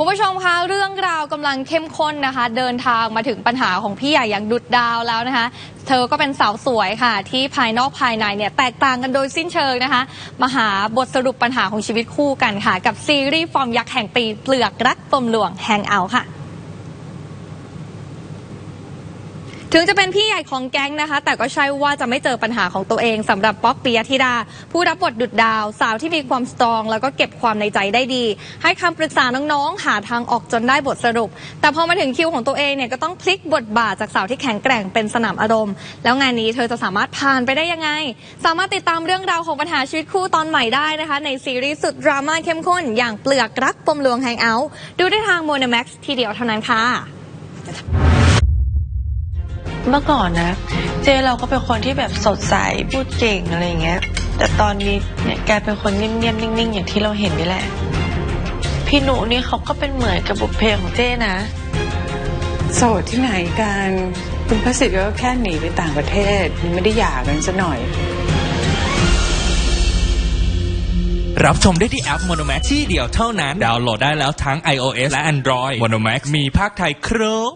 คุณผู้ชมคะเรื่องราวกำลังเข้มข้นนะคะ เดินทางมาถึงปัญหาของพี่ใหญ่อย่างดุดดาวแล้วนะคะ เธอก็เป็นสาวสวยค่ะ ที่ภายนอกภายในเนี่ยแตกต่างกันโดยสิ้นเชิงนะคะ มาหาบทสรุปปัญหาของชีวิตคู่กันค่ะ กับซีรีส์ฟอร์มยักษ์แห่งปีเปลือกรักปมหลวงแฮงเอาค่ะ ถึงจะเป็นพี่ใหญ่ของแก๊งนะคะ แต่ก็ใช่ว่าจะไม่เจอปัญหาของตัวเองสำหรับป๊อกปิยธิดา ผู้รับบทดุดดาว สาวที่มีความสตรอง แล้วก็เก็บความในใจได้ดี ให้คำปรึกษาน้องๆ หาทางออกจนได้บทสรุป แต่พอมาถึงคิวของตัวเองเนี่ยก็ต้องพลิกบทบาทจากสาวที่แข็งแกร่งเป็นสนามอารมณ์ แล้วงานนี้เธอจะสามารถผ่านไปได้ยังไง สามารถติดตามเรื่องราวของปัญหาชีวิตคู่ตอนใหม่ได้นะคะ ในซีรีส์สุดดราม่าเข้มข้น อย่างเปลือกรักปมลวงแฮงเอาท์ดูได้ทางโมนแม็กซ์ทีเดียวเท่านั้นค่ะ เมื่อก่อนนะ เจเราก็เป็นคนที่แบบสดใสพูดเก่งอะไรอย่างเงี้ย แต่ตอนนี้เนี่ยกลายเป็นคนเงียบๆนิ่งๆ อย่างที่เราเห็นนี่แหละ พี่หนูนี่เขาก็เป็นเหมือนกับบุพเพของเจนะ โสดที่ไหนกันคุณพระสิทธิ์ก็แค่หนีไปต่างประเทศยังไม่ได้หย่ากันซะหน่อย รับชมได้ที่แอป Monomax ที่เดียวเท่านั้น ดาวน์โหลดได้แล้วทั้ง iOS และ Android Monomax มีภาคไทยครบ